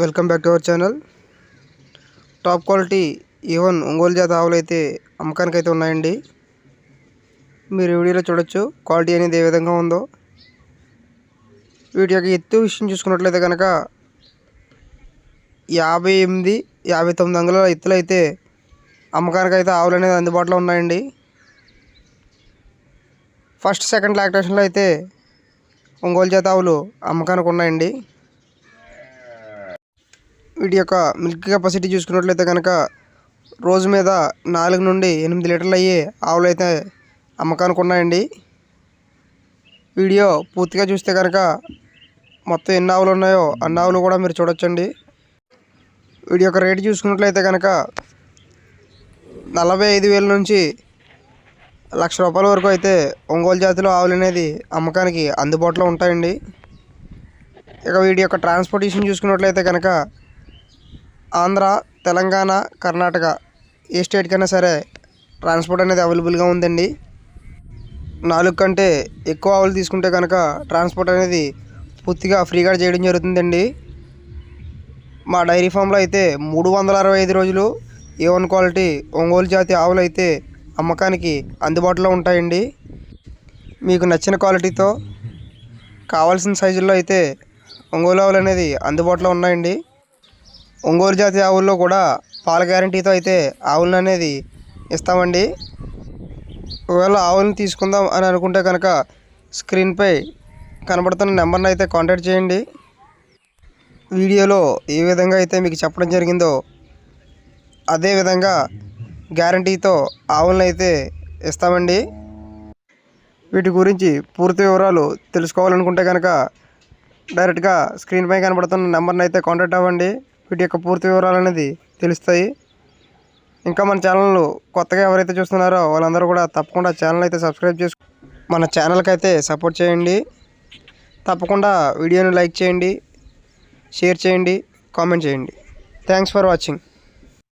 Welcome back to our channel. Top quality even Ongole జాతి ఆవులు అయితే అమ్మకానికి అయితే ఉన్నాయండి. మీరు వీడియోలో చూడొచ్చు క్వాలిటీ అనేది ఏ విధంగా ఉందో. వీటి యొక్క ఎత్తు విషయం చూసుకున్నట్లయితే కనుక యాభై ఎనిమిది యాభై తొమ్మిది అంగుళాల ఎత్తులు అయితే అమ్మకానికి అయితే ఆవులు అనేది అందుబాటులో ఉన్నాయండి. ఫస్ట్ సెకండ్ లాక్టేషన్లో అయితే ఒంగోలు జాతి ఆవులు అమ్మకానికి ఉన్నాయండి. వీటి యొక్క మిల్క్ కెపాసిటీ చూసుకున్నట్లయితే కనుక రోజు మీద నాలుగు నుండి ఎనిమిది లీటర్లు అయ్యే ఆవులు అయితే అమ్మకానికి ఉన్నాయండి వీడియో పూర్తిగా చూస్తే కనుక మొత్తం ఎన్ని ఆవులు ఉన్నాయో అన్ని ఆవులు కూడా మీరు చూడొచ్చండి. వీడి యొక్క రేటు చూసుకున్నట్లయితే కనుక నలభై ఐదు వేల నుంచి లక్ష రూపాయల వరకు అయితే ఒంగోలు జాతిలో ఆవులు అనేది అమ్మకానికి అందుబాటులో ఉంటాయండి. ఇక వీడి యొక్క ట్రాన్స్పోర్టేషన్ చూసుకున్నట్లయితే కనుక ఆంధ్ర తెలంగాణ కర్ణాటక ఏ స్టేట్కైనా సరే ట్రాన్స్పోర్ట్ అనేది అవైలబుల్గా ఉందండి. నాలుగు కంటే ఎక్కువ ఆవులు తీసుకుంటే కనుక ట్రాన్స్పోర్ట్ అనేది పూర్తిగా ఫ్రీగా చేయడం జరుగుతుందండి. మా డైరీ ఫామ్లో అయితే మూడు వందల అరవై ఐదు రోజులు ఏ వన్ క్వాలిటీ ఒంగోలు జాతి ఆవులు అయితే అమ్మకానికి అందుబాటులో ఉంటాయండి. మీకు నచ్చిన క్వాలిటీతో కావాల్సిన సైజుల్లో అయితే ఒంగోలు ఆవులు అనేది అందుబాటులో ఉన్నాయండి. ఒంగోలు జాతి ఆవుల్లో కూడా పాల గ్యారంటీతో అయితే ఆవులను అనేది ఇస్తామండి. ఒకవేళ ఆవులను తీసుకుందాం అని అనుకుంటే కనుక స్క్రీన్పై కనబడుతున్న నెంబర్ని అయితే కాంటాక్ట్ చేయండి. వీడియోలో ఏ విధంగా అయితే మీకు చెప్పడం జరిగిందో అదే విధంగా గ్యారంటీతో ఆవులను అయితే ఇస్తామండి. వీటి గురించి పూర్తి వివరాలు తెలుసుకోవాలనుకుంటే కనుక డైరెక్ట్గా స్క్రీన్పై కనబడుతున్న నెంబర్ని అయితే కాంటాక్ట్ అవ్వండి. వీటి యొక్క పూర్తి వివరాలు అనేది తెలుస్తాయి. ఇంకా మన ఛానల్ కొత్తగా ఎవరైతే చూస్తున్నారో వాళ్ళందరూ కూడా తప్పకుండా ఛానల్ అయితే సబ్స్క్రైబ్ చేసు మన ఛానల్కి అయితే సపోర్ట్ చేయండి. తప్పకుండా వీడియోని లైక్ చేయండి షేర్ చేయండి కామెంట్ చేయండి. Thanks for watching.